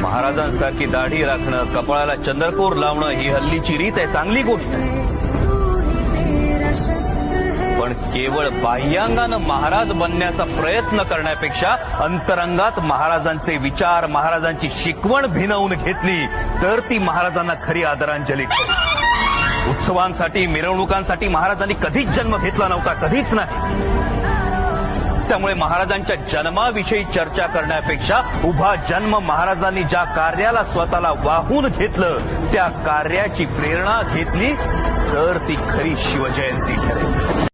महाराजांसारखी दाढी राखणं कपाळाला चंद्रकोर लावणं ही हल्लीची रीत आहे चांगली गोष्ट. आहे पण केवळ बाह्यांगानं महाराज बनण्याचा प्रयत्न करण्यापेक्षा अंतरंगात महाराजांचे विचार महाराजांची शिकवण भिनवून घेतली तर ती महाराजांना खरी आदरांजली. उत्सवांसाठी मिरवणुकांसाठी महाराजांनी कधीच जन्म घेतला नव्हता कधीच नाही. त्यामुळे महाराजांच्या जन्माविषयी चर्चा करण्यापेक्षा उभा जन्म महाराजांनी ज्या कार्याला स्वतःला वाहून घेतलं त्या कार्याची प्रेरणा घेतली तर ती खरी शिवजयंती ठरेल.